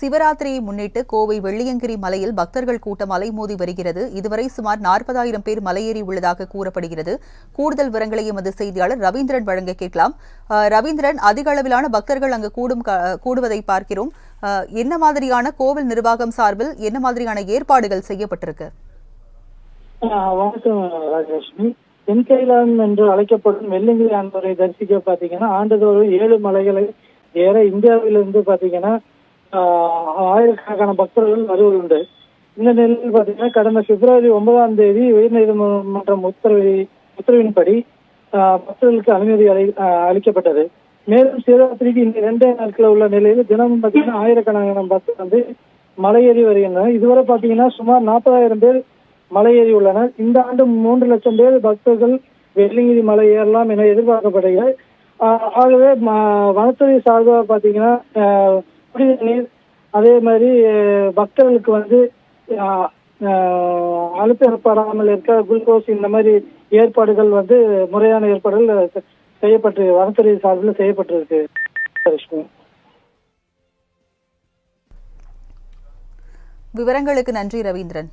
சிவராத்திரியை முன்னிட்டு கோவை வெள்ளியங்கிரி மலையில் பக்தர்கள் கூட்டம் அலைமோதி வருகிறது. இதுவரை சுமார் நாற்பதாயிரம் பேர் மலையேறி உள்ளதாக கூறப்படுகிறது. கூடுதல் விவரங்களை எமது செய்தியாளர் ரவீந்திரன் வழங்க கேட்கலாம். ரவீந்திரன் அதிக அளவிலான பக்தர்கள் அங்கு கூடும் கூடுவதை பார்க்கிறோம். என்ன மாதிரியான கோவில் நிர்வாகம் சார்பில் என்ன மாதிரியான ஏற்பாடுகள் செய்யப்பட்டிருக்கு? வணக்கம் ராஜலட்சுமி. தென்கைலான் என்று அழைக்கப்படும் வெள்ளிங்கிரி ஆண்டவரை தரிசிக்க பாத்தீங்கன்னா ஆண்டுதோறும் ஏழு மலைகளை ஏற இந்தியாவிலிருந்து பாத்தீங்கன்னா ஆயிரக்கணக்கான பக்தர்கள் வருவதுண்டு. இந்த நிலையில் பாத்தீங்கன்னா கடந்த பிப்ரவரி ஒன்பதாம் தேதி உயர்நீதிமன்றம் உத்தரவு உத்தரவின்படி பக்தர்களுக்கு அனுமதி அளி அளிக்கப்பட்டது. மேலும் சிவராத்திரிக்கு இந்த இரண்டே நாட்கள் உள்ள நிலையில் தினமும் பாத்தீங்கன்னா ஆயிரக்கணக்கான பக்தர் வந்து மலையேறி வருகின்றனர். இதுவரை பாத்தீங்கன்னா சுமார் நாற்பதாயிரம் பேர் மலையேறி உள்ளனர். இந்த ஆண்டு மூன்று லட்சம் பேர் பக்தர்கள் வெள்ளிங்கிரி மலை ஏறலாம் என எதிர்பார்க்கப்படுகிறது. ஆஹ் ஆகவே வனத்துறை சார்பாக பார்த்தீங்கன்னா குடிநீர் நீர் அதே மாதிரி பக்தர்களுக்கு வந்து ஆஹ் ஏற்படாமல் இருக்க குளுக்கோஸ் இந்த மாதிரி ஏற்பாடுகள் வந்து முறையான ஏற்பாடுகள் செய்யப்பட்டு வனத்துறை சார்பில் செய்யப்பட்டிருக்கு. விவரங்களுக்கு நன்றி ரவீந்திரன்.